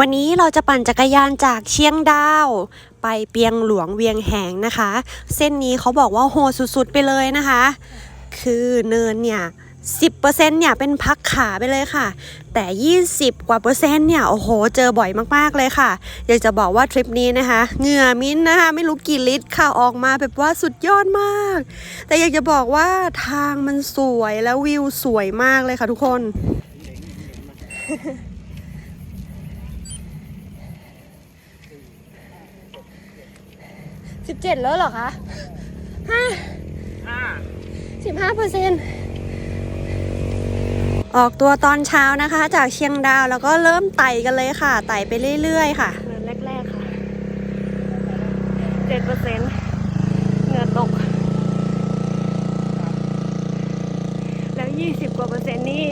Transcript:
วันนี้เราจะปั่นจักรยานจากเชียงดาว ไปเปียงหลวงเวียงแหงนะคะ เส้นนี้เขาบอกว่าโหดสุดๆไปเลยนะคะ คือเนินเนี่ย10%เนี่ยเป็นพักขาไปเลยค่ะ แต่20กว่าเปอร์เซ็นต์เนี่ยโอ้โหเจอบ่อยมากๆเลยค่ะ อยากจะบอกว่าทริปนี้นะคะเหงื่อมิ้นนะคะไม่รู้กี่ลิตรค่ะออกมาแบบว่าสุดยอดมาก แต่อยากจะบอกว่าทางมันสวยแล้ววิวสวยมากเลยค่ะทุกคน สิบเจ็ดแล้วเหรอคะห้าสิบห้าเปอร์เซ็นต์ออกตัวตอนเช้านะคะ จากเชียงดาวแล้วก็เริ่มไต่กันเลยค่ะ ไต่ไปเรื่อยๆ ค่ะเนินแรกๆค่ะเจ็ดเปอร์เซ็นต์เหงื่อตก แล้วยี่สิบกว่าเปอร์เซ็นต์นี่